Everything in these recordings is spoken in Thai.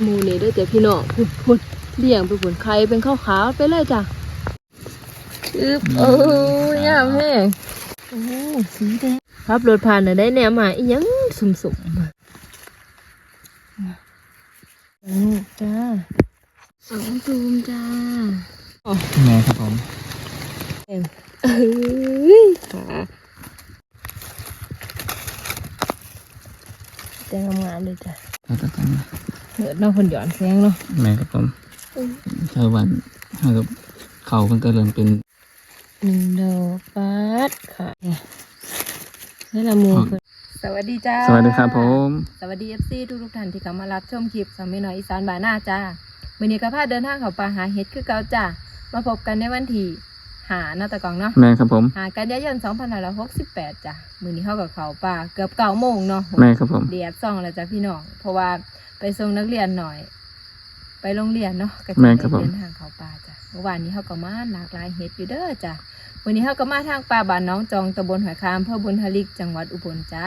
หมูนี่เด้อจ้ะพี่น้องพุดพุดเลี้ยงไปผลไข่เป็นขาวๆไปเลยจ้ะอึบโอ้ยยามแห้งโอ้สีแดงขับรถผ่านน่ะได้แนวมาอีหยังสุ่มๆมาอืมจ้าสองตูมจ้าแม่ครับผมเอ้ยขาแต่งงามๆเลยจ้ะแล้วก็ตั้ง เหนือน้องคนหย่อนแสงเนาะแม่ครับผมเธอวันเธอกับเขาเพิ่งก็เริ่มเป็นหนึ่งดอกปัดค่ะเนี่ยนี่ละมูเพิ่นสวัสดีจ้า สวัสดีครับผม สวัสดีเอฟซีทุกทุกๆท่านที่เข้ามารับชมคลิปสามีน้อยอีสานบานหน้าจ้ามื่อนี้ก็พาเดินทางเข้าป่าหาเห็ดคือเก่าจ้ามาพบกันในวันที่ หาหน้าตะกองเนาะแม่ครับผมหากันยายน2568จ้ะมื้อนี้เฮากับเขาป่าเกือบเก้าโมงเนาะแม่ครับผมเดียดซ่องแล้วจ้ะพี่น้องเพราะว่าไปส่งนักเรียนหน่อย ไปโรงเรียนเนาะก็จะแม่ได้ครับผมเดินทางเขาป่าจ้ะเมื่อวานนี้เฮาก็มาหลากหลายเฮ็ดอยู่เด้อจ้ะวันนี้เฮาก็มาทางป่าบ้านน้องจองตำบลหอยคามอำเภอบุญทลิกจังหวัดอุบลจ้า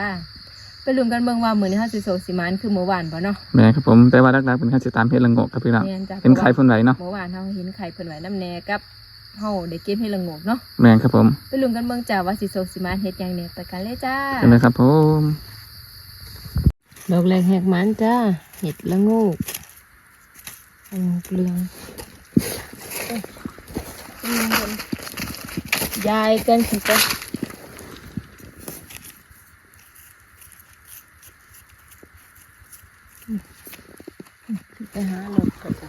ไปลุ้นกันเบิ่งว่ามื้อนี้เฮาสิโซสิมานคือเมื่อวานบ่เนาะแม่ครับผมแต่ว่ารักๆเป็นข้าติดตามเพจละโงกครับพี่น้องแม่นจ้ะเป็นใครคนไหนเนาะเมื่อวานเฮาเห็นไข่เพิ่นไว้น้ำแหน่กับ เฮาได้เก็บให้ละโงกเนาะแม่ครับผมไปลุ้นกันเบิ่งจ้าว่าสิโซสิมานเฮ็ดหยังเนี่ยไปกันเลยจ้าใช่ไหมครับผมดอกแรกแหกมันจ้าเห็ดละโงูอืมเปลืองเอ้ยเปลืองกันยายกันสิจ้ะอืมอืมไปหาหลบกันจ้ะ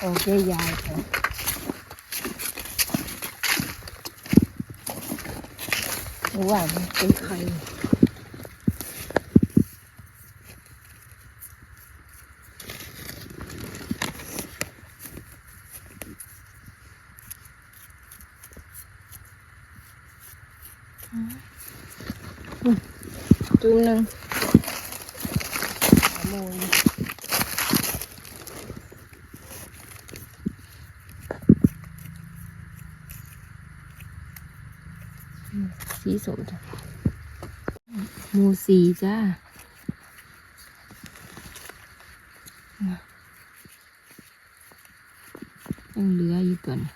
โอเคยายค่ะ ว่ามันเป็นใคร จุ่มหนึ่งหมูนอื มสีสมจ้ะหมูสีจ้ายังเหลืออยู่ตัวนี้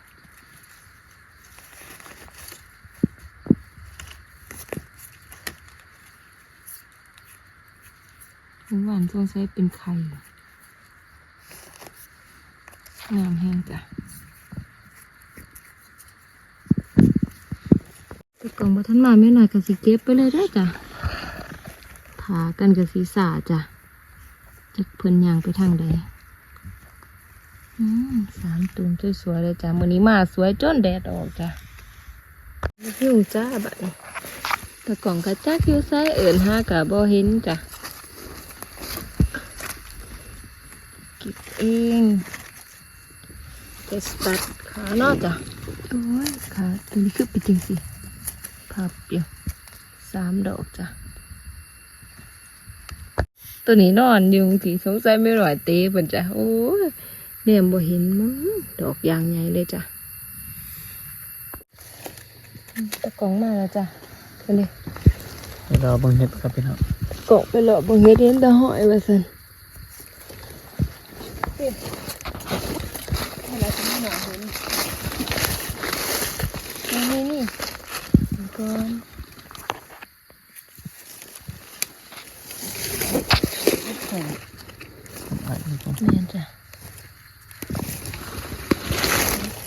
หมูหวานสงสัยเป็นไข่งามแห้งจ้ะแต่กล่ องบัทันมาไม่หน่อยกับสีเก็บไปเลยได้อจ้ะถากันกับสีสาจ้ะจะเพิ่นยางไปทางใดอืมสามตูมสวยๆเลยจ้ะมื้อนี้มาสวยจนแดดออกจ้ะหิวจ้าบัดนี้แต่กล่องกระจักอยู่ไซเอิญห้ากะบ่เห็นจ้ะเก็บเองเทสตัดขาเนอกจ้ะโอ้ยขาตัวนี้คือเป็นจริงสิ พับเดียวสามดอกจ้ะ ตัวนี้นอนอยู่สีสงสัยไม่ร่อยเตะเพิ่นจ้ะ โอ้ยเนี่ยบ่เห็นมั้งดอกยางใหญ่เลยจ้ะอืมตะกล่องมาแล้วจ้ะตัวนี้เดี๋ยวเราเบังเห็ดครับพี่น้องเกาะไปเลาะบ่เฮ็ดเห็นแต่หอยว่าซั่นให้เราจะไม่หนเห็นนี่นี่นี่ ก่อนไปครับผมแม่นจ้ะ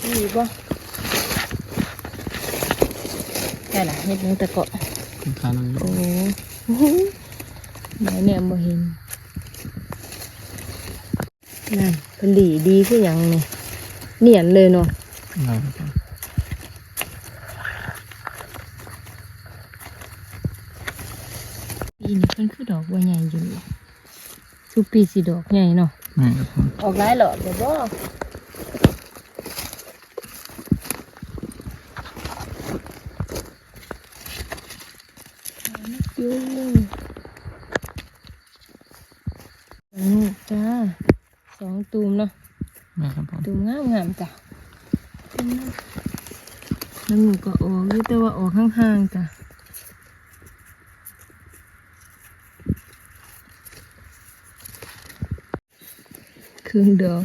นี่บ่ได้ล่ะเฮ็ดหนึงแต่เกาะคุณค่าน้องโอ้โหไหนเนี่ยบ่เห็นนั่นเป็นดีดีคือหยังนี่เนียนเลยเนาะ ได้ครับผ มันคือดอกบัวใหญ่อยู่ทุกปีสีดอกใหญ่เนาะแม่ครับผมออกหลายหลอดเลยบ่อยู่อืมจ้าสองตูมเนาะแม่ครับผมตูมงามงามๆจ้ะน้ำหมูก็ออกอยู่แต่ว่าออกห่างๆจ้ะ ครึ่งดอก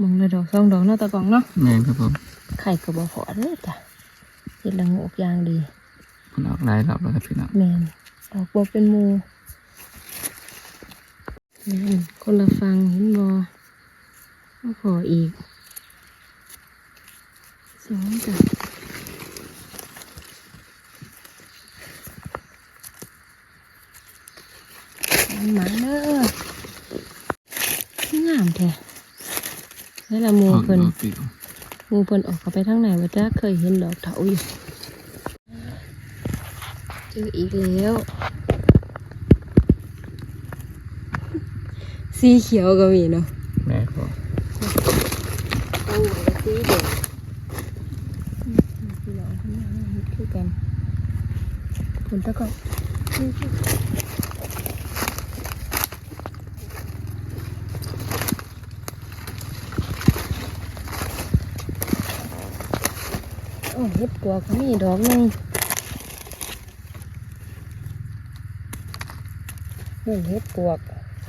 มองละดอกสองดอกเนาะตะกล่องเนาะแม่นครับผมไข่ก็บ่พอเด้อจ้ะเฮ็ดละโงกอย่างดีมันออกหลายรอบแล้วครับพี่น้องแม่นออกบ่เป็นหมู่แม่นคนละฟังเห็นบ่มาขออีกสองจ้ะมันหมาเด้องามแท้ แล้วละหมูออกเพิ่นดอกปิวหมูเพิ่นออกเข้าไปทางไหนวะจ้าเคยเห็นดอกเถาอยู่เจออีกแล้ว สีเขียวก็มีเนาะแม่ครับโอ้ยสีแดงอืมพี่น้องข้างหน้าเฮ็ดคือกันผลตะกอน โอ้เฮ็ดปวกก็มีดอกนึงนี่เฮ็ดปวก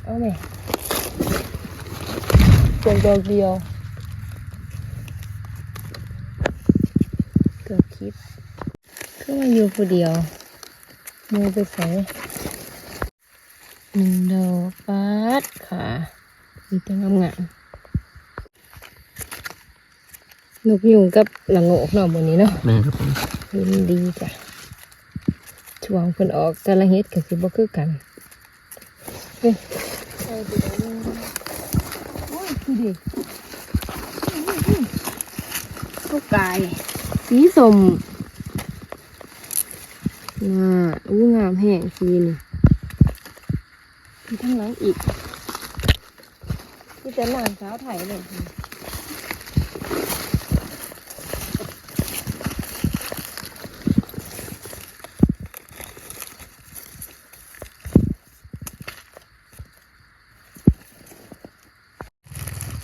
เอาไหมปวกดอกเดียว เกือบคิดก็มาอยู่ผู้เดียวมือไปใส่หนึ่งดอกปัดค่ะมีแต่งงาม นกยุงกับหลังโงกเนาะบนนี้เนาะแม่ครับผมยินดีจ้ะช่วงเพิ่นออกแต่ละเฮ็ดก็สิบ่คือกันเฮ้ยเอาไปเอาเลยโอ้ยคือดิก็กายสีสมน่าอู้งามแห้งสีนี่มีทั้งหลังอีกมีแต่หลานสาวไทยเลย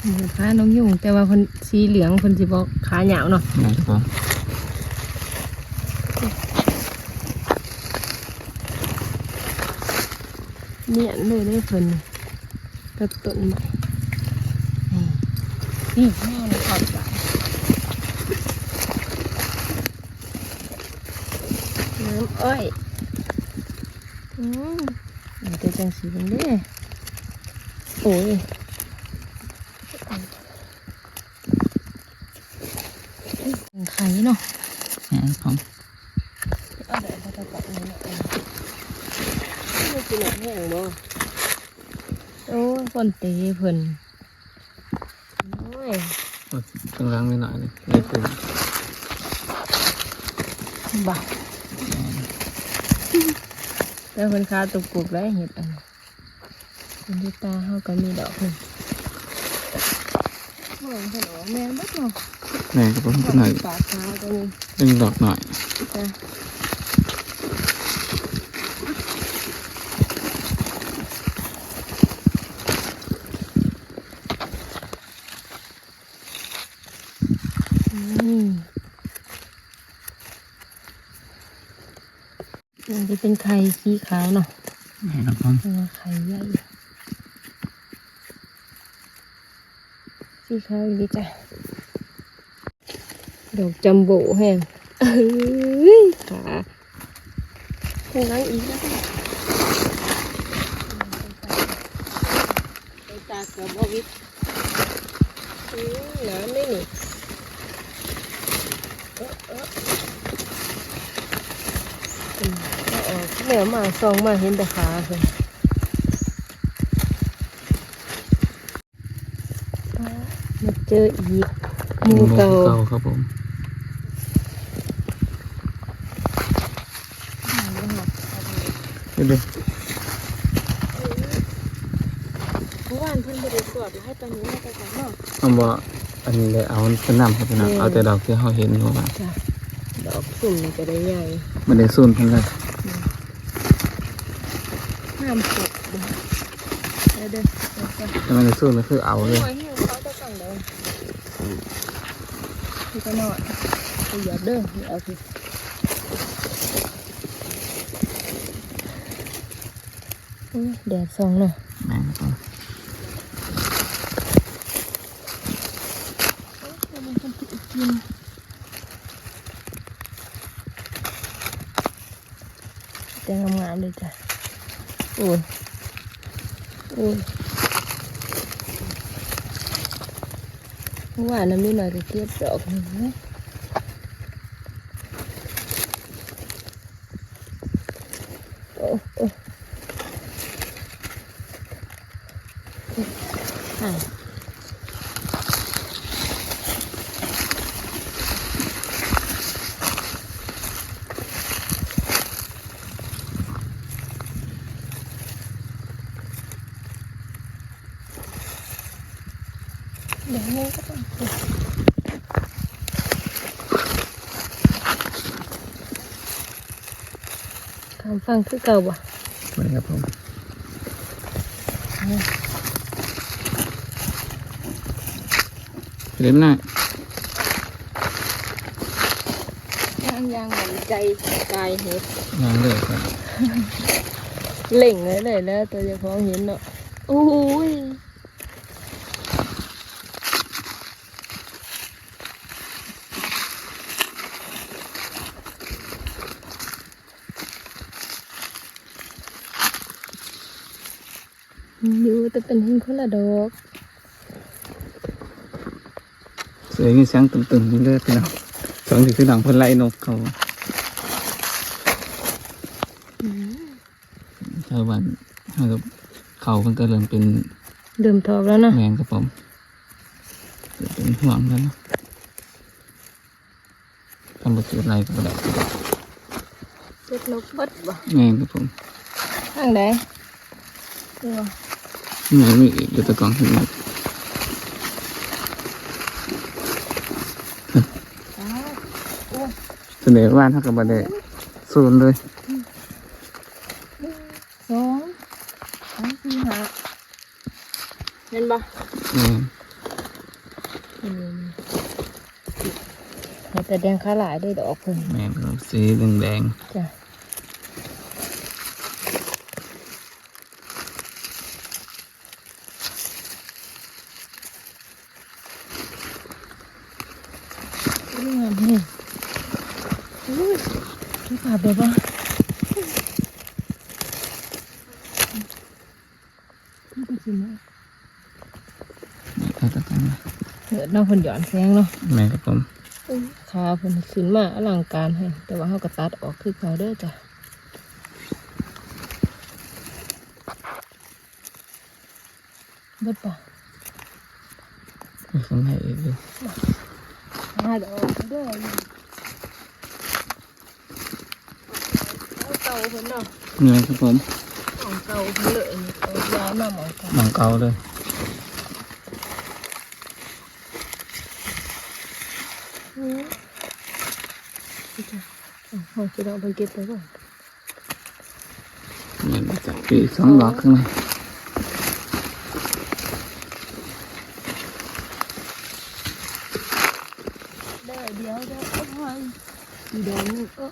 นี่ ค่ะน้องยุ่งแต่ว่าคนสีเหลืองคนสิบอกขาหยาวเนาะแม่ครับผมเนียนเลยได้เพิ่นกับต้นไม้นี่นี่แม่เลยขอบใจน้ำอ้อยอืมมันจะจังสีเป็นเด้โอ้ยไข่เนาะ แม่ครับผม เอาเดี๋ยวเราจะกลับนี่เนาะไม่กินหนังแห้งบ่โอ้ย คนเตะเพิ่นโอ้ยข้างล่างนิดหน่อยเลยได้ปรุงบ่าแต่เพิ่นคาตุกกุบแล้วเห็ดอันคนที่ตาเฮาก็มีดอกหนึ่งมองเพิ่นออกแม่นเบัดเนาะแม่ครับผมก็หน่อยปากขาวตัวนี้ดึงดอกหน่อยจ้ะอืมมันจะ เป็นไข่สีขาวเนาะแม่ครับผมเพราะว่าไข่ใหญ่สีขาวอีกดีจ้ะดอกจัมโบ้แห้งเอ้ยขาข้างหลังอีกแล้วค่ะไปตากกับบวิทอืมน้ำไม่หนิเอ๊ะเอ๊ะอืมเอาออก แมวมาซองมาเห็นแต่ขาเลยมาเจออีกหมูเก่าเก่าครับผมเดี๋ยวเมื่อวานเพิ่นบริสวดมาให้ตอนนี้มาแต่ก่อนเนาะเอาบ่อันนี้เลยเอาเป็นน้ำครับพี่น้องแม่เอาแต่ดอกที่เขาเห็นอยู่ว่าจ้ะดอกสุ่มนี่จะได้ใหญ่มันได้สูนเพิ่นเลย ห้ามตกเด้อเด้อทำไมจะสู้นะคือเอาเลยเขาจะสั่งเด้อคือก็นอนคือหยอดเด้อเอาคือแดดส่องเนาะกินแต่งงามเลยจ้ะ โอ้ยโอ้ยเมื่อวานน้ำนี่หน่อยก็เก็บดอกหนึ่งนะโอ้โอ้อะ เดี๋ยวนี้ก็ต้องเก็บคำฟังคือเก่าบ่สวัสดีครับผมเล่มหน้า ย่างย่างเหมื อนใจกายเห็ดงานเลยครับเล่งเลยเลยแล้วตัวเจะของเห็นเนาะโอ้ยอยู่แต่เป็นหินคนละดอกเสียงนี่เสียงตึมๆนี่เลยพี่น้องสองที่คือดังเพิ่นไล่นกเขาชาวบ้านเฮากับเขาเพิ่นก็เริ่มเป็นเดิมทอบแล้วเนาะแมงครับผมเกิดเป็นห่วงแล้วเนาะทำบ่เกิดอะไรก็บ่ได้เจ็ดนกเบิดบ่แมงครับผมทางไหน ตัวนี่มันมีอีกอยู่แตะกองหินครับอ้าวโอ้ยเสนอว่านเท่ากับบ่ได้ศูนย์เลยสองสามสี่ห้าเห็นบ่แมงอืมให้แต่แดงขาหลายได้ดอกเพิ่นแมงครับสีแดงจ้ะอุ้ยงามนี่อุ้ยที่ขาแบบว่านี่ก็สิเนาะ ๆนี่ เอาแตะกองนะเหือดเนาะเพิ่นหย่อนแสงเนาะแมงครับผมขาเพิ่นขึ้นมาอลังการให้แต่ว่าเฮาก็ตัดออกคือเก่าเด้อจ้ะเบิดปะมีข้างในอีกอยู่หาดอกเด้อเอาเก่าเพิ่นเนาะแมงครับผมของเก่าเพิ่นเลยนี่เอาย้ายมาหมองเก่าหนังเก่าเลย อือนี่จ้ะ เอาเฮาสิเอาไปเก็บไปก่อนแมงมาจากปีกสองดอกข้างในได้เดี๋ยวเดี๋ยวเอาไว้อีดอกนึงเออ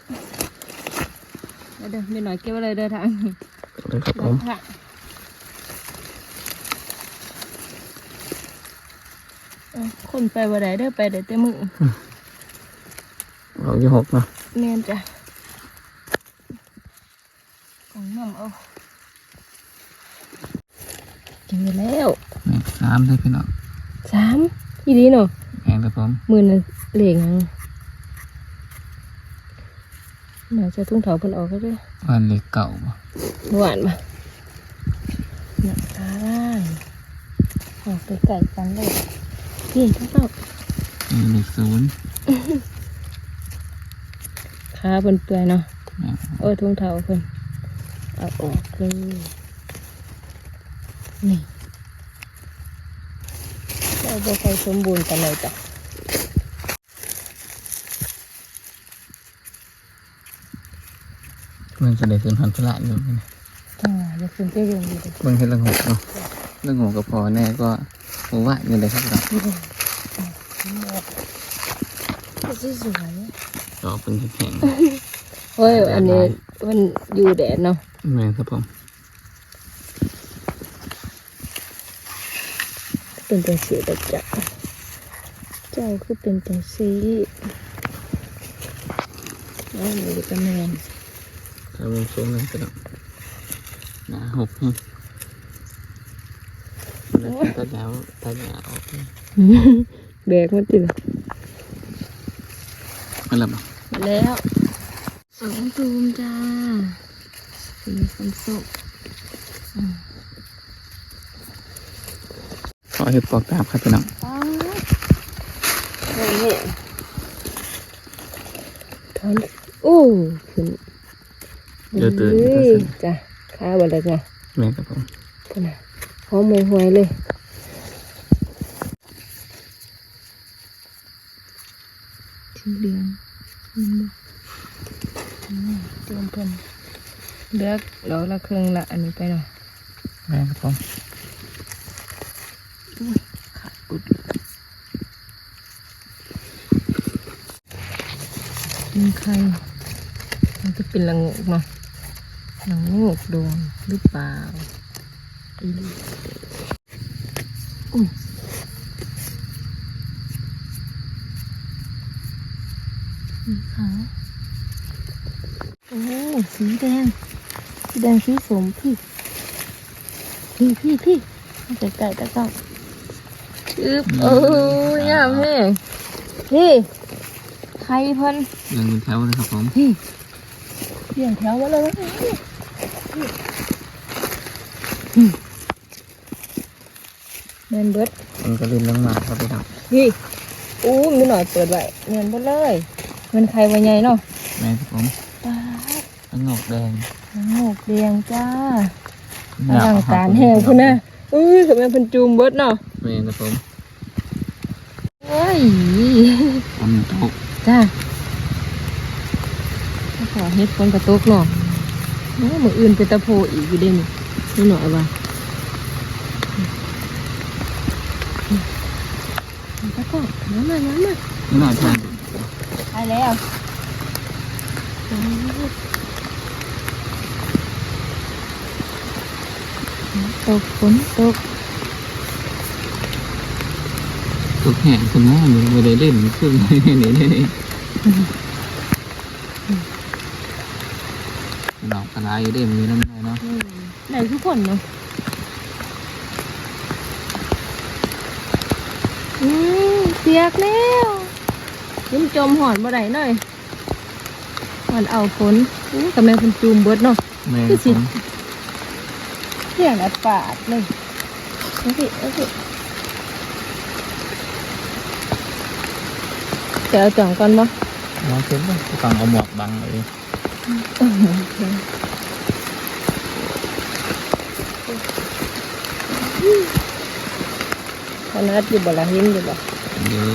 เดี๋ยวเดี๋ยวไม่หน่อยเก็บไว้เลยเด้อทางเลยครับผมค่ะเอาคนไปบ่ได้เด้อไปได้แต่มือเราอยู่หกเนาะ แม่นจ้ะของน้ำเอากินไปแล้วแมงสามเลยพี่น้องสามอีดีเนาะแมงครับผมมือนึงเหลียงยังน่าจะทุ่งเถาเพิ่นออกก็ได้อวันเล็กเก่าบ่หวานปะหนักตาล่างออกไปไก่กันเลยนี่ทุกเต่ามีเล็กศูนย์ ขาเพิ่นเปื่อยเนาะแมงโอ้ยทุ่งเท้าเพิ่นเอาออกเลยนี่เราบ่ค่อยสมบูรณ์กันเลยจ้ะมันจะได้ขึ้นพันธุ์พละอยู่นี่นะจ้าจะขึ้นไปเรียนอยู่เด้อเบิ่งเห็ดละงกเนาะละงกก็พอแน่ก็หัวว่าอยู่เลยครับเรานี่เด้ออะนี่หมดก็สิสวย ดอกเป็นแข็งเฮ้ยอันนี้มันอยู่แดดเนาะๆแมงครับผมเป็นตัวสีดอกจ้ะเจ้าคือเป็นจังซีอ้าวมีกระแมนถ้ามันสูงเลยก็ต้องหนาหกนี่แล้วตัดยาวตัดยาวออกนี่แบกมันตื่นมันละบ่มา แล้วสองตูมจ้าสีส้มส้มขอเห็ดปอกตาบครับพี่น้องอ้าวเฮ้ยเนี่ยถอนโอ้ขึ้นเดี๋ยวตื่นเฮ้ก็ยสั่นจ้ะข้าวอะไรจ้ะแม่ครับผมพุ่นน่ะหอมมวยหวยเลยสีเหลืองเห็นบ่อืมเตรียมเพิ่นเลือกเราละครึ่งละอันนี้ไปหน่อยแม่ครับผมขาดปุดกินไข่มันจะเป็นละงกเนาะละงกโดนหรือเปล่าอีหลีอุ้ยสีขาวโอ้สีแดง สีแดงสีสมพี่ พี่พี่พี่มันจะไก่ตะก้องอึบโอ้ยยามแห้งพี่ใครเพิ่นยังเป็นแถวเลยครับผมพี่เบี่ยงแถวมาเลยแมนเบิดมันก็ลืมลงมาครับพี่น้องพี่อู้มีหน่อยเปิดไว้แมนเบิดเลยมันใครวะใหญ่เนาะแม่ครับผม ปลาตั้งงอกแดงน้ำหมกเรียงจ้าอลังการแห้งคุณนะอุ้ยทำไมเพิ่นจูมเบิดเนาะแม่ครับผมโอ้ยผมตกจ้าขอเฮ็ดฝนกระตกเนาะโอ้มืออื่นเป็นตะโพอีกอยู่เด้นี่นี่หน่อยว่ะตะก้องน้ำมาน้ำมานี่หน่อยทางไปแล้ว ตกฝนตกตกแห้งคนมองอยู่ไม่ได้เล่นขึ้นนี่นี่นี่นี่ดอกกระไรอยู่เด้มีน้ำได้เนาะไหนทุกคนเนาะอืมเสียกแล้วยิ้มจมหอนบ่ได้หน่อยหอนเอาฝนอู้กำลังเป็นจูมเบิดเนาะแม่คือผสิม เสียงอัดปาดเลยเอาสิเอาสิจะเอาจ่องก่อนบ่มองขึ้นป่ะฟังเอาหมวกบังเลยขนาดอยู่บ่ละเห็นอยู่บ่เดี๋ยว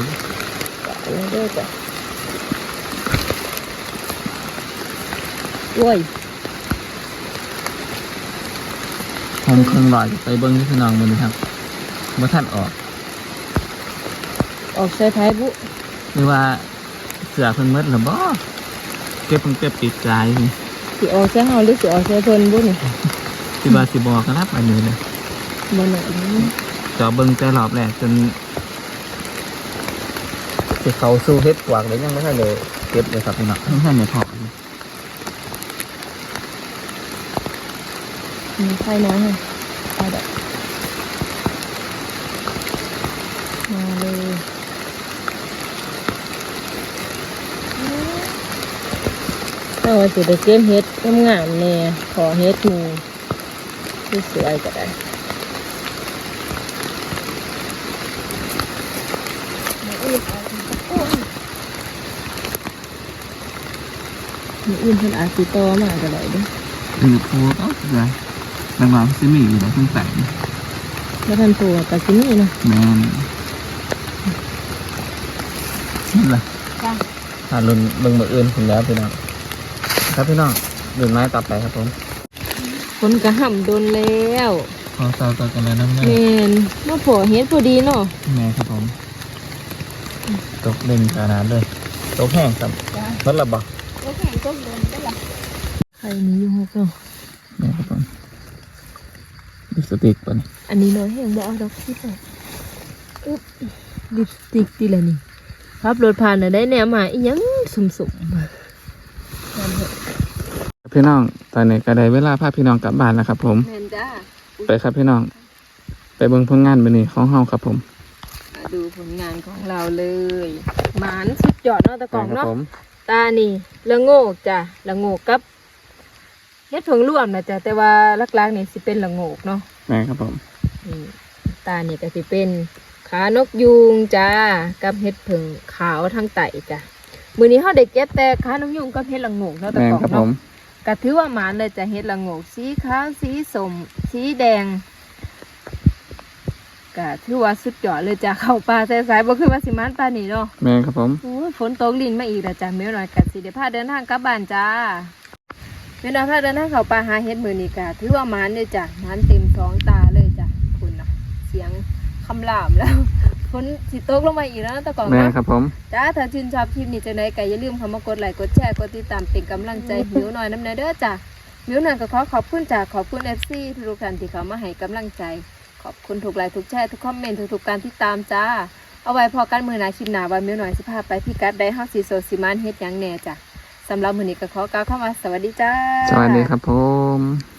อันนี้ด้วยจ้ะโอ้ย ผมเครื่องลอยไปเบิ้งที่พี่น้องมันครับเมื่อท่านออก ออกใส่ท้ายบุหรือว่าเสือเพิ่นเมดหรือบ่เก็บเพิ่งเก็บปีกกายนี่สิออกใส่เฮาหรือสิออกใส่เพิ่นบุนี่ที่ว่าสิบอกครับอันนี้เลยบ่หน่อยนี้จอเบิ้งแต่รอบแรกจนสิเขาสู้เฮ็ดกวากเลยยังไม่ทันเลยเก็บเลยครับพี่น้องไม่ทันเนี่ยพอ มีไข่น้อยให้ไปดอกมาเลยถ้าว่าสิได้เก็บเฮ็ดงามๆแน่ขอเฮ็ดหมู่ที่สวยก็ได้มีอื่นเพิ่นอาจสิต่อมาก็ได้เด้อเออโพเอ้าเสื อรางวัลซิมีอยู่แล้วเพิ่งแต่งแล้วท่านตัวก็สิมีเนาะแม่นนี่ล่ะจ้าถ้ารุ่นเบิ่งมืออื่นผมแล้วพี่น้องครับพี่น้องรุ่นไม้ต่อไปครับผมฝนก็ห่ำโดนแล้วขอเซาต่อกันแล้วน้ำแม่แม่นมาพอเฮ็ดพอดีเนาะแม่ครับผมตกเล่นขนาดเลยตกแห้งครับจ้ามันระบาก็แข็งก็โดนได้ล่ะใครนี้อยู่หกเนาะแม่ครับผม ลิปสติกปะนี่อันนี้น้อยแห้งบ่เอาดอกที่ใส่อึ๊บลิปสติกดีละนี่ขับรถผ่านน่ะได้แนวมาอีหยังสุ่มๆมานั่นเถอะพี่น้องตอนนี้ก็ได้เวลาพาพี่น้องกลับบ้านแล้วครับ ผมแม่นจ้าไปครับพี่น้อง ไปเบิ่งผลงานบันนี้ของเฮาครับผมมาดูผลงานของเราเลยหมานสุดยอดเนาะตะกล่องไปครับเนาะผมตานี่ละโงกจ้ะละโงกกับ เฮ็ดเพิงร่วมนะจ้ะแต่ว่าลักๆนี่สิเป็นละโงกเนาะแม่ครับผมนี่ตานี่ก็สิเป็นขานกยูงจ้ากับเฮ็ดเพิงขาวทั้งไตจ้ะมื้อนี้เฮาได้เก็บแต่ขานกยูงกับเฮ็ดละโงกเนาะตะแม่กล่องครับผเนาะมก็ถือว่าหมานเลยจ้ะเฮ็ดละโงกสีขาวสีส้มสีแดงก็ถือว่าสุดยอดเลยจ้ะเข้าป่าสายๆบ่คือว่าสิมานป่านนี้เนาะ แม่ครับผม โอ้ยฝนตกลินมาอีกแล้วจ้ะเมียวหน่อยกัสิเดี๋ยวพาเดินทางกลับบ้านจ้า เมียวหน่อยพาเดินทางเข้าป่าหาเฮ็ดมือนี่กะถือว่าหมันเลยจ้ะหมันเต็มท้องตาเลยจ้ะคุณนะเสียงคำรามแล้วฝนสิตกลงมาอีกแล้วนะตะกอนแม่เนาะครับผมจ้าถ้าชื่นชอบคลิปนี้จังไดก็อย่าลืมเข้ามากดไลค์กดแชร์กดติดตามเป็นกำลังใจเมียวหน่อยน้ำเนเด้อจ้ะเมียวหน่อยก็ขอขอบคุณจ้ะขอบคุณ FC ทุกท่านที่เขามาให้กำลังใจ ขอบคุณทุกไลค์ทุกแชร์ทุกคอมเมนต์ทุกๆการติดตามจ้า เอาไว้พอกันมือหนาคลิปหนาวันเมียวหน่อยสิพาไปพี่กัดได้เฮาสีโซซิมานเฮ็ดหยังแหน่จ้ะ สำหรับมื้อนี้ก็ขอกล่าวคำว่าสวัสดีจ้า สวัสดีครับผม